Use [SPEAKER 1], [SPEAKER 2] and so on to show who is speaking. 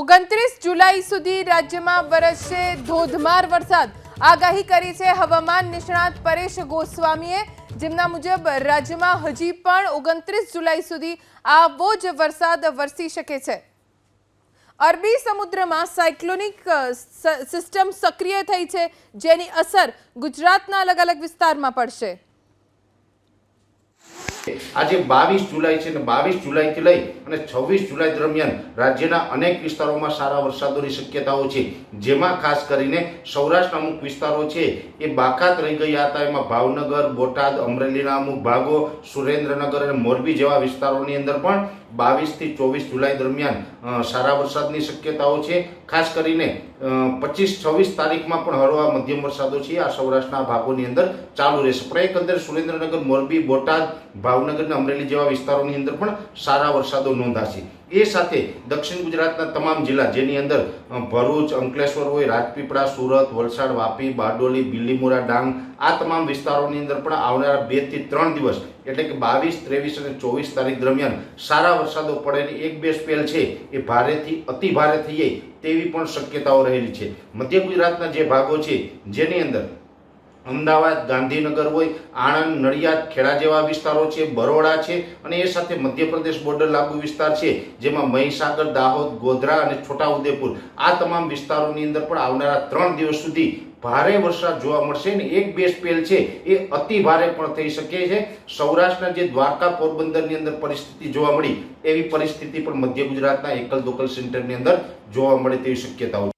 [SPEAKER 1] ઓગણત્રીસ જુલાઈ સુધી રાજ્યમાં વરસશે ધોધમાર વરસાદ. આગાહી કરી છે હવામાન નિષ્ણાત પરેશ ગોસ્વામીએ, જેમના મુજબ રાજ્યમાં હજી પણ ઓગણત્રીસ જુલાઈ સુધી આવો જ વરસાદ વરસી શકે છે. અરબી સમુદ્રમાં સાયક્લોનિક સિસ્ટમ સક્રિય થઈ છે, જેની અસર ગુજરાતના અલગ અલગ વિસ્તારમાં પડશે.
[SPEAKER 2] આજે બાવીસ જુલાઈ છે અને બાવીસ જુલાઈથી લઈ અને છવ્વીસ જુલાઈ દરમિયાન રાજ્યના અનેક વિસ્તારોમાં સારા વરસાદોની શક્યતાઓ છે. જેમાં ખાસ કરીને સૌરાષ્ટ્રના અમુક વિસ્તારો છે, એ બાકાત રહી ગયા હતા. એમાં ભાવનગર, બોટાદ, અમરેલીના અમુક ભાગો, સુરેન્દ્રનગર અને મોરબી જેવા વિસ્તારોની અંદર પણ બાવીસથી ચોવીસ જુલાઈ દરમિયાન સારા વરસાદની શક્યતાઓ છે. ખાસ કરીને પચીસ છવ્વીસ તારીખમાં પણ હળવા મધ્યમ વરસાદો છે. આ સૌરાષ્ટ્રના ભાગોની અંદર ચાલુ રહેશે. પણ અંદર સુરેન્દ્રનગર, મોરબી, બોટાદ ભાવનગર અને અમરેલી જેવા વિસ્તારોની અંદર પણ સારા વરસાદો નોંધાશે. એ સાથે દક્ષિણ ગુજરાતના તમામ જિલ્લા જેની અંદર ભરૂચ, અંકલેશ્વર હોય, રાજપીપળા, સુરત, વલસાડ, વાપી, બારડોલી, બિલીમોરા, ડાંગ, આ તમામ વિસ્તારોની અંદર પણ આવનારા બેથી ત્રણ દિવસ, એટલે કે બાવીસ, ત્રેવીસ અને ચોવીસ તારીખ દરમિયાન સારા વરસાદો પડેની એક બે સ્પેલ છે, એ ભારેથી અતિ ભારે થઈ જાય તેવી પણ શક્યતાઓ રહેલી છે. મધ્ય ગુજરાતના જે ભાગો છે, જેની અંદર અમદાવાદ, ગાંધીનગર હોય, આણંદ, નડિયાદ, ખેડા જેવા વિસ્તારો છે, બરોડા છે અને એ સાથે મધ્યપ્રદેશ બોર્ડર લાગુ વિસ્તાર છે, જેમાં મહીસાગર, દાહોદ, ગોધરા અને છોટાઉદેપુર. આ તમામ વિસ્તારોની અંદર પણ આવનારા ત્રણ દિવસ સુધી ભારે વરસાદ જોવા મળશે ને એક બે સ્પેલ છે એ અતિ ભારે પણ થઈ શકે છે. સૌરાષ્ટ્રના જે દ્વારકા પોરબંદરની અંદર પરિસ્થિતિ જોવા મળી, એવી પરિસ્થિતિ પણ મધ્ય ગુજરાતના એકલ દોકલ સેન્ટરની અંદર જોવા મળે તેવી શક્યતાઓ